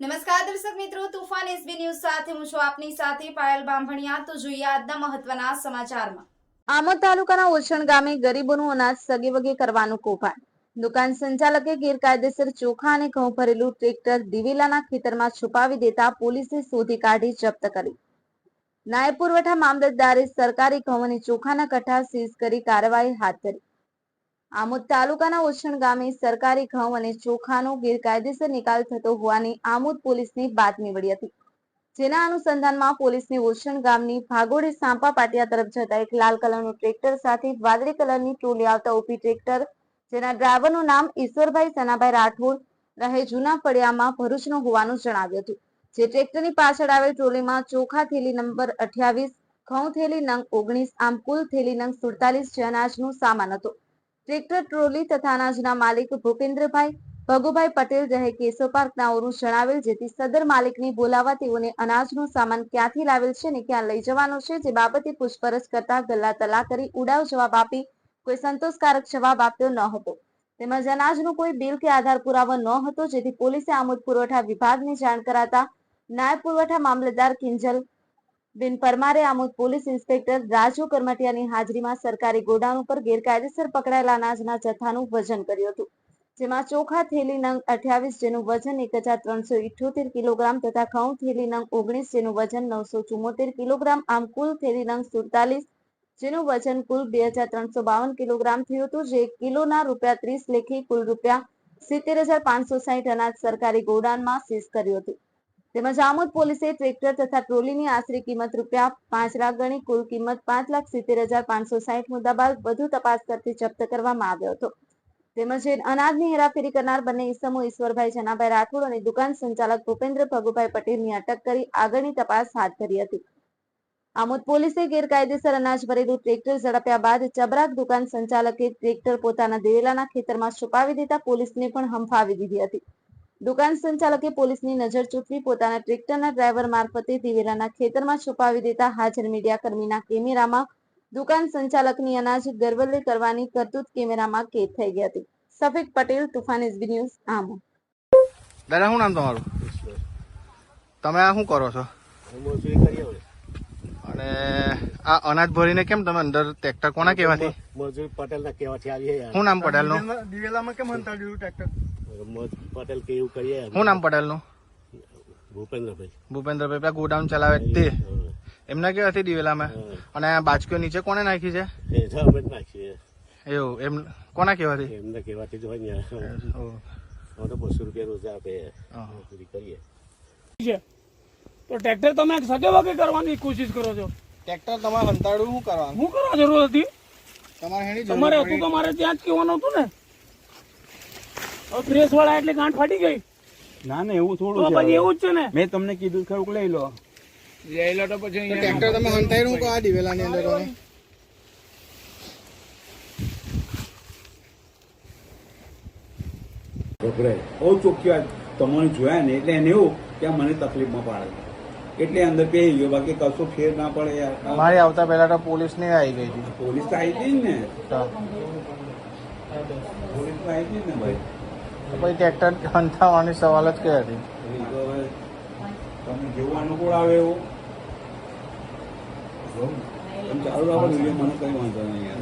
નમસ્કાર દર્શક મિત્રો, તુફાન એસબી ન્યૂઝ સાથે હું છું આપની સાથે પાયલ બાંભણિયા. તો જોઈએ આજના મહત્વના સમાચારમાં. આમોદ તાલુકાના ઓછણ ગામે ગરીબોનું અનાજ સગેવગે કરવાનું કૌભાંડ. દુકાન સંચાલકે ગેરકાયદેસર ચોખા અને ઘઉં ભરેલું ટ્રેક્ટર દિવેલાના ખેતરમાં છુપાવી દેતા પોલીસે શોધી કાઢી જપ્ત કરી. નાયબ પુરવઠા મામલતદારે સરકારી ઘઉં અને ચોખાના કઠ્ઠા સીઝ કરી કાર્યવાહી હાથ ધરી. આમોદ તાલુકાના ઓછણ ગામે સરકારી ઘઉં અને ચોખાનો ગેરકાયદેસર નિકાલ થતો હોવાની આમોદ પોલીસની બાતમી મળી હતી. જેના અનુસંધાનમાં પોલીસને ઓછણ ગામની ભાગોડી સાંપા પાટિયા તરફ જતા એક લાલ કલરનું ટ્રેક્ટર સાથે વાદળી કલરની ટ્રોલી આવતા ઊભી ટ્રેક્ટર, જેના ડ્રાઈવરનું નામ ઈશ્વરભાઈ સનાભાઈ રાઠોડ, રહે જૂના ફળિયામાં ભરૂચનો હોવાનું જણાવ્યું હતું. જે ટ્રેક્ટરની પાછળ આવેલ ટ્રોલીમાં ચોખા થેલી નંબર અઠ્યાવીસ, ઘઉં થેલી નંગ ઓગણીસ, આમ કુલ થેલી નંગ સુડતાલીસ જે અનાજનો સામાન હતું. ટ્રેક્ટર, ટ્રોલી તથા અનાજના માલિક ભૂપેન્દ્રભાઈ ભગુભાઈ પટેલ રહે કેશવ પાર્ક નાઓનું જણાવેલ જેથી સદર માલિકની બોલાવા તેઓને અનાજનો સામાન ક્યાંથી લાવેલ છે ને ક્યાં લઈ જવાનો છે જે બાબતે પૂછપરછ કરતા ગલ્લા તલા કરી ઉડાવ જવાબ આપી કોઈ સંતોષકારક જવાબ આપ્યો ન હતો. તેમજ અનાજનું કોઈ બિલ કે આધાર પુરાવો ન હતો. જેથી પોલીસે આમોદ પુરવઠા વિભાગને જાણ કરાતા નાયબ પુરવઠા મામલતદાર કિંજલ બિન પરમારે આમોદ પોલીસ ઇન્સ્પેક્ટર રાજુ કરમટિયાની હાજરીમાં સરકારી ગોડાઉન ઉપર ગેરકાયદેસર પકડાયેલા અનાજના જથ્થાનું વજન કર્યું હતું. જેમાં ચોખા, થેલી નંગ અઠ્યાવીસ જેનું વજન એક હજાર ત્રણસો ઇઠ્યોતેર કિલોગ્રામ તથા ઘઉં, થેલી નંગ ઓગણીસ જેનું વજન નવસો ચુમ્મોતેર કિલોગ્રામ, આમ કુલ થેલી નંગ સુડતાલીસ જેનું વજન કુલ બે હજાર ત્રણસો બાવન કિલોગ્રામ થયું હતું, જે કિલોના રૂપિયા ત્રીસ લેખી કુલ રૂપિયા સિત્તેર હજાર પાંચસો સાહીઠ અનાજ સરકારી ગોડાઉનમાં સીઝ કર્યું હતું. તેમજ આમોદ પોલીસે ટ્રેક્ટર તથા ટ્રોલીની આશરે કિંમત રૂપિયા પાંચ લાખ ગણી, કુલ કિંમત પાંચ લાખ સિત્તેર હજાર પાંચસો સાહીઠ મુદ્દાબાદ વધુ તપાસ કરતી જપ્ત કરવામાં આવ્યો હતો. તેમજ અનાજની હેરાફેરી કરનાર બંને ઈસમો ઈશ્વરભાઈ જનાભાઈ રાઠોડ અને દુકાન સંચાલક ભૂપેન્દ્ર ભગુભાઈ પટેલની અટક કરી આગળની તપાસ હાથ ધરી હતી. આમોદ પોલીસે ગેરકાયદેસર અનાજ ભરેલું ટ્રેક્ટર ઝડપ્યા બાદ ચબરાક દુકાન સંચાલકે ટ્રેક્ટર પોતાના દિવેલાના ખેતરમાં છુપાવી દેતા પોલીસને પણ હંફાવી દીધી હતી. દુકાન સંચાલકે પોલીસની નજર ચૂકવી પોતાના ટ્રેક્ટરના ડ્રાઈવર મારફતે દિવેલાના ખેતરમાં છુપાવી દેતા હાજર મીડિયા કર્મીના કેમેરામાં દુકાન સંચાલકની અનાજ ગરવલ્લે કરવાની કરતૂત કેમેરામાં કેદ થઈ ગઈ હતી. સફીક પટેલ તુફાન એસબી ન્યૂઝ આમ. દાદા શું નામ તમારું? તમે આ શું કરો છો. અને આ અનાજ ભરીને કેમ તમે અંદર ટ્રેક્ટર કોના કેવાથી મજૂર પટેલ ના કેવાથી આવી શું નામ પટેલનું? દિવેલામાં કેમ અંતર ટ્રેક્ટર? પટેલ કે એવું કરીએ શું નામ પટેલનું? ભૂપેન્દ્રભાઈ. ભૂપેન્દ્રભાઈ પેલા ગોડાઉન ચલાવે તે. એમને એમના કહેવાથી દિવેલામાં? અને આ બાજકીઓ નીચે કોને નાખી છે? એ તો અમે જ નાખીએ. એવું એમ કોના કહેવાથી એમને કહેવાથી જ હોય ને. તો બસો રૂપિયા રોજ આપે. કરીએ છે. તો ટ્રેક્ટર તમે સગે વગે કરવાની કોશિશ કરો છો? ટ્રેક્ટર તમારે હંતાડું શું કરવાનું? શું કરવા જરૂર હતી? તમારે તમારે હતું તમારે ત્યાં જ કહેવાનું હતું ને. પ્રેસ વાળા એટલે ગાંઠ ફાટી ગઈ. ના ના એવું થોડું છે પછી એવું જ છે ને. મેં તમને કીધું ખરું કે લઈ લો. ટ્રેક્ટર તમે હંતાડ્યું કહો આ દિવેલાની અંદર ગભરાય બહુ ચોખ્ખી તમને જોયા ને એટલે એને એવું કે મને તકલીફમાં પાડે એટલે અંદર પહેરી ગયો બાકી કશો ફેર ના પડે યાર. મારી આવતા પહેલા તો પોલીસ ને આવી ગઈ હતી. પોલીસ તો આવી હતી ને. પોલીસ તો આવી હતી ને ભાઈ. તો પછી ટ્રેક્ટર હંતાવાની સવાલ જ કઈ હતી? તમને જેવું અનુકૂળ આવે એવું. ચાલુ રાખો મને કઈ વાંધો નહીં